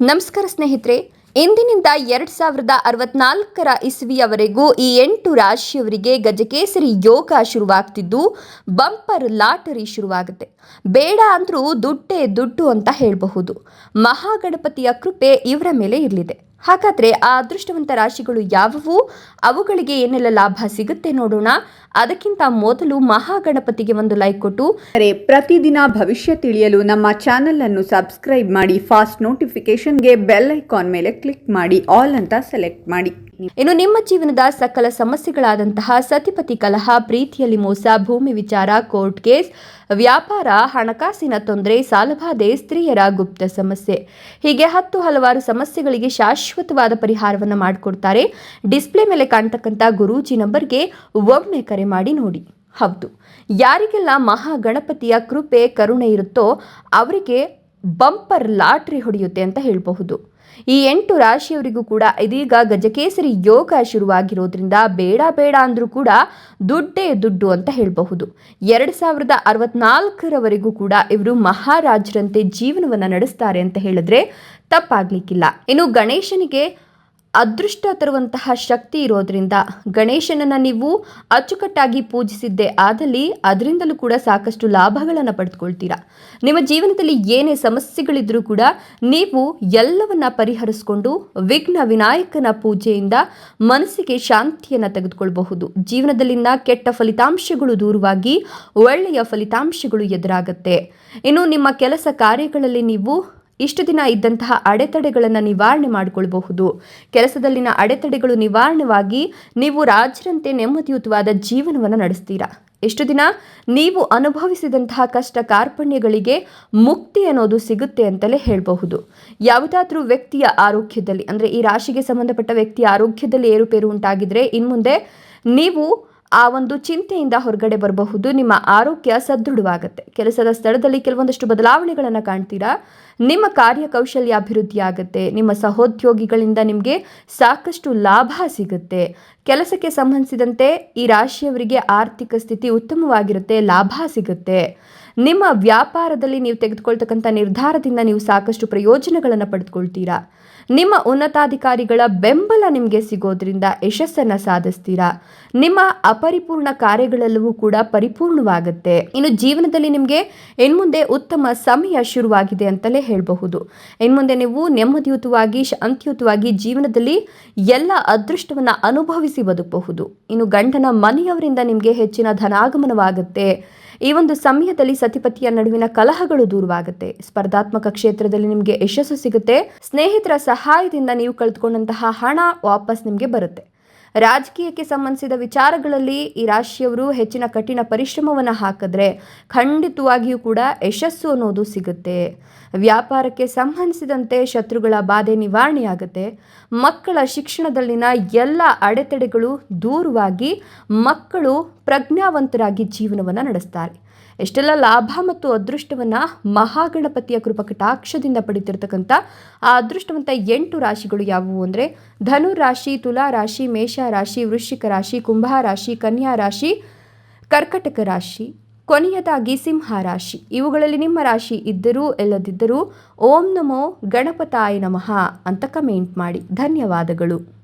ನಮಸ್ಕಾರ ಸ್ನೇಹಿತರೆ, ಇಂದಿನಿಂದ ಎರಡ್ ಸಾವಿರದ ಅರವತ್ನಾಲ್ಕರ ಇಸ್ವಿಯವರೆಗೂ ಈ ಎಂಟು ರಾಶಿಯವರಿಗೆ ಗಜಕೇಸರಿ ಯೋಗ ಶುರುವಾಗ್ತಿದ್ದು, ಬಂಪರ್ ಲಾಟರಿ ಶುರುವಾಗುತ್ತೆ. ಬೇಡ ಅಂದ್ರೂ ದುಡ್ಡೇ ದುಡ್ಡು ಅಂತ ಹೇಳಬಹುದು. ಮಹಾಗಣಪತಿಯ ಕೃಪೆ ಇವರ ಮೇಲೆ ಇರಲಿದೆ. ಹಾಗಾದ್ರೆ ಆ ಅದೃಷ್ಟವಂತ ರಾಶಿಗಳು ಯಾವುವು? ಅವುಗಳಿಗೆ ಏನೆಲ್ಲ ಲಾಭ ಸಿಗುತ್ತೆ ನೋಡೋಣ. ಅದಕ್ಕಿಂತ ಮೊದಲು ಮಹಾಗಣಪತಿಗೆ ಒಂದು ಲೈಕ್ ಕೊಟ್ಟು. ಅರೆ, ಪ್ರತಿದಿನ ಭವಿಷ್ಯ ತಿಳಿಯಲು ನಮ್ಮ ಚಾನೆಲ್ ಅನ್ನು ಸಬ್ಸ್ಕ್ರೈಬ್ ಮಾಡಿ ಫಾಸ್ಟ್ ನೋಟಿಫಿಕೇಶನ್ಗೆ ಬೆಲ್ ಐಕಾನ್ ಮೇಲೆ ಕ್ಲಿಕ್ ಮಾಡಿ ಆಲ್ ಅಂತ ಸೆಲೆಕ್ಟ್ ಮಾಡಿ. ಇನ್ನು ನಿಮ್ಮ ಜೀವನದ ಸಕಲ ಸಮಸ್ಯೆಗಳಾದಂತಹ ಸತಿಪತಿ ಕಲಹ, ಪ್ರೀತಿಯಲ್ಲಿ ಮೋಸ, ಭೂಮಿ ವಿಚಾರ, ಕೋರ್ಟ್ ಕೇಸ್, ವ್ಯಾಪಾರ, ಹಣಕಾಸಿನ ತೊಂದರೆ, ಸಾಲಬಾಧೆ, ಸ್ತ್ರೀಯರ ಗುಪ್ತ ಸಮಸ್ಯೆ. ಹೀಗೆ ಹತ್ತು ಹಲವಾರು ಸಮಸ್ಯೆಗಳಿಗೆ ಶಾಶ್ವತವಾದ ಪರಿಹಾರವನ್ನು ಮಾಡಿಕೊಡ್ತಾರೆ. ಡಿಸ್ಪ್ಲೇ ಮೇಲೆ ಕಾಣ್ತಕ್ಕಂಥ ಗುರೂಜಿ ನಂಬರ್ಗೆ ಒಮ್ಮೆ ಕರೆ ಮಾಡಿ ನೋಡಿ. ಹೌದು. ಯಾರಿಗೆಲ್ಲ ಮಹಾಗಣಪತಿಯ ಕೃಪೆ, ಕರುಣೆ ಇರುತ್ತೋ ಅವರಿಗೆ ಬಂಪರ್ ಲಾಟ್ರಿ ಹೊಡೆಯುತ್ತೆ ಅಂತ ಹೇಳಬಹುದು. ಈ ಎಂಟು ರಾಶಿಯವರಿಗೂ ಕೂಡ ಇದೀಗ ಗಜಕೇಸರಿ ಯೋಗ ಶುರುವಾಗಿರೋದ್ರಿಂದ ಬೇಡ ಬೇಡ ಅಂದರೂ ಕೂಡ ದುಡ್ಡೇ ದುಡ್ಡು ಅಂತ ಹೇಳಬಹುದು. ಎರಡು ಸಾವಿರದ ಅರವತ್ನಾಲ್ಕರವರೆಗೂ ಕೂಡ ಇವರು ಮಹಾರಾಜರಂತೆ ಜೀವನವನ್ನು ನಡೆಸ್ತಾರೆ ಅಂತ ಹೇಳಿದ್ರೆ ತಪ್ಪಾಗ್ಲಿಕ್ಕಿಲ್ಲ. ಇನ್ನು ಗಣೇಶನಿಗೆ ಅದೃಷ್ಟ ತರುವಂತಹ ಶಕ್ತಿ ಇರೋದ್ರಿಂದ ಗಣೇಶನನ್ನು ನೀವು ಅಚ್ಚುಕಟ್ಟಾಗಿ ಪೂಜಿಸಿದ್ದೇ ಆದಲ್ಲಿ ಅದರಿಂದಲೂ ಕೂಡ ಸಾಕಷ್ಟು ಲಾಭಗಳನ್ನು ಪಡೆದುಕೊಳ್ತೀರಾ ನಿಮ್ಮ ಜೀವನದಲ್ಲಿ ಏನೇ ಸಮಸ್ಯೆಗಳಿದ್ರೂ ಕೂಡ ನೀವು ಎಲ್ಲವನ್ನ ಪರಿಹರಿಸಿಕೊಂಡು ವಿಘ್ನ ವಿನಾಯಕನ ಪೂಜೆಯಿಂದ ಮನಸ್ಸಿಗೆ ಶಾಂತಿಯನ್ನು ತೆಗೆದುಕೊಳ್ಳಬಹುದು ಜೀವನದಲ್ಲಿನ ಕೆಟ್ಟ ಫಲಿತಾಂಶಗಳು ದೂರವಾಗಿ ಒಳ್ಳೆಯ ಫಲಿತಾಂಶಗಳು ಎದುರಾಗುತ್ತೆ. ಇನ್ನು ನಿಮ್ಮ ಕೆಲಸ ಕಾರ್ಯಗಳಲ್ಲಿ ನೀವು ಇಷ್ಟು ದಿನ ಇದ್ದಂತಹ ಅಡೆತಡೆಗಳನ್ನು ನಿವಾರಣೆ ಮಾಡಿಕೊಳ್ಳಬಹುದು ಕೆಲಸದಲ್ಲಿನ ಅಡೆತಡೆಗಳು ನಿವಾರಣೆವಾಗಿ ನೀವು ರಾಜರಂತೆ ನೆಮ್ಮದಿಯುತವಾದ ಜೀವನವನ್ನು ನಡೆಸ್ತೀರಾ? ಎಷ್ಟು ದಿನ ನೀವು ಅನುಭವಿಸಿದಂತಹ ಕಷ್ಟ ಕಾರ್ಪಣ್ಯಗಳಿಗೆ ಮುಕ್ತಿ ಅನ್ನೋದು ಸಿಗುತ್ತೆ ಅಂತಲೇ ಹೇಳಬಹುದು. ಯಾವುದಾದ್ರೂ ವ್ಯಕ್ತಿಯ ಆರೋಗ್ಯದಲ್ಲಿ, ಅಂದರೆ ಈ ರಾಶಿಗೆ ಸಂಬಂಧಪಟ್ಟ ವ್ಯಕ್ತಿಯ ಆರೋಗ್ಯದಲ್ಲಿ ಏರುಪೇರು ಉಂಟಾಗಿದ್ರೆ ಇನ್ಮುಂದೆ ನೀವು ಆ ಒಂದು ಚಿಂತೆಯಿಂದ ಹೊರಗಡೆ ಬರಬಹುದು. ನಿಮ್ಮ ಆರೋಗ್ಯ ಸದೃಢವಾಗುತ್ತೆ. ಕೆಲಸದ ಸ್ಥಳದಲ್ಲಿ ಕೆಲವೊಂದಷ್ಟು ಬದಲಾವಣೆಗಳನ್ನು ಕಾಣ್ತೀರಾ? ನಿಮ್ಮ ಕಾರ್ಯಕೌಶಲ್ಯ ಅಭಿವೃದ್ಧಿ ಆಗುತ್ತೆ ನಿಮ್ಮ ಸಹೋದ್ಯೋಗಿಗಳಿಂದ ನಿಮಗೆ ಸಾಕಷ್ಟು ಲಾಭ ಸಿಗುತ್ತೆ. ಕೆಲಸಕ್ಕೆ ಸಂಬಂಧಿಸಿದಂತೆ ಈ ರಾಶಿಯವರಿಗೆ ಆರ್ಥಿಕ ಸ್ಥಿತಿ ಉತ್ತಮವಾಗಿರುತ್ತೆ, ಲಾಭ ಸಿಗುತ್ತೆ. ನಿಮ್ಮ ವ್ಯಾಪಾರದಲ್ಲಿ ನೀವು ತೆಗೆದುಕೊಳ್ತಕ್ಕಂಥ ನಿರ್ಧಾರದಿಂದ ನೀವು ಸಾಕಷ್ಟು ಪ್ರಯೋಜನಗಳನ್ನು ಪಡೆದುಕೊಳ್ತೀರಾ. ನಿಮ್ಮ ಉನ್ನತಾಧಿಕಾರಿಗಳ ಬೆಂಬಲ ನಿಮಗೆ ಸಿಗೋದ್ರಿಂದ ಯಶಸ್ಸನ್ನು ಸಾಧಿಸ್ತೀರಾ. ನಿಮ್ಮ ಅಪರಿಪೂರ್ಣ ಕಾರ್ಯಗಳೆಲ್ಲವೂ ಕೂಡ ಪರಿಪೂರ್ಣವಾಗುತ್ತೆ. ಇನ್ನು ಜೀವನದಲ್ಲಿ ನಿಮಗೆ ಇನ್ಮುಂದೆ ಉತ್ತಮ ಸಮಯ ಶುರುವಾಗಿದೆ ಅಂತಲೇ ಹೇಳಬಹುದು. ಇನ್ಮುಂದೆ ನೀವು ನೆಮ್ಮದಿಯುತವಾಗಿ, ಶಾಂತಿಯುತವಾಗಿ ಜೀವನದಲ್ಲಿ ಎಲ್ಲ ಅದೃಷ್ಟವನ್ನು ಅನುಭವಿಸಿ ಬದುಕಬಹುದು. ಇನ್ನು ಗಂಡನ ಮನೆಯವರಿಂದ ನಿಮಗೆ ಹೆಚ್ಚಿನ ಧನಾಗಮನವಾಗುತ್ತೆ. ಈ ಒಂದು ಸಮಯದಲ್ಲಿ ಸತಿಪತಿಯ ನಡುವಿನ ಕಲಹಗಳು ದೂರವಾಗುತ್ತೆ. ಸ್ಪರ್ಧಾತ್ಮಕ ಕ್ಷೇತ್ರದಲ್ಲಿ ನಿಮಗೆ ಯಶಸ್ಸು ಸಿಗುತ್ತೆ. ಸ್ನೇಹಿತರ ಸಹಾಯದಿಂದ ನೀವು ಕಳೆದುಕೊಂಡಂತಹ ಹಣ ವಾಪಸ್ ನಿಮಗೆ ಬರುತ್ತೆ. ರಾಜಕೀಯಕ್ಕೆ ಸಂಬಂಧಿಸಿದ ವಿಚಾರಗಳಲ್ಲಿ ಈ ರಾಶಿಯವರು ಹೆಚ್ಚಿನ ಕಠಿಣ ಪರಿಶ್ರಮವನ್ನು ಹಾಕಿದ್ರೆ ಖಂಡಿತವಾಗಿಯೂ ಕೂಡ ಯಶಸ್ಸು ಅನ್ನೋದು ಸಿಗುತ್ತೆ. ವ್ಯಾಪಾರಕ್ಕೆ ಸಂಬಂಧಿಸಿದಂತೆ ಶತ್ರುಗಳ ಬಾಧೆ ನಿವಾರಣೆಯಾಗುತ್ತೆ. ಮಕ್ಕಳ ಶಿಕ್ಷಣದಲ್ಲಿನ ಎಲ್ಲ ಅಡೆತಡೆಗಳು ದೂರವಾಗಿ ಮಕ್ಕಳು ಪ್ರಜ್ಞಾವಂತರಾಗಿ ಜೀವನವನ್ನು ನಡೆಸ್ತಾರೆ. ಎಷ್ಟೆಲ್ಲ ಲಾಭ ಮತ್ತು ಅದೃಷ್ಟವನ್ನು ಮಹಾಗಣಪತಿಯ ಕೃಪಕಟಾಕ್ಷದಿಂದ ಪಡಿತಿರ್ತಕ್ಕಂಥ ಆ ಅದೃಷ್ಟವಂತ ಎಂಟು ರಾಶಿಗಳು ಯಾವುವು ಅಂದರೆ ಧನು ರಾಶಿ, ತುಲಾ ರಾಶಿ, ಮೇಷ ರಾಶಿ, ವೃಶ್ಚಿಕ ರಾಶಿ, ಕುಂಭ ರಾಶಿ, ಕನ್ಯಾ ರಾಶಿ, ಕರ್ಕಟಕ ರಾಶಿ, ಕೊನೆಯದಾಗಿ ಸಿಂಹ ರಾಶಿ. ಇವುಗಳಲ್ಲಿ ನಿಮ್ಮ ರಾಶಿ ಇದ್ದರೂ ಇಲ್ಲದಿದ್ದರೂ ಓಂ ನಮೋ ಗಣಪತಾಯ ನಮಃ ಅಂತ ಕಮೆಂಟ್ ಮಾಡಿ. ಧನ್ಯವಾದಗಳು.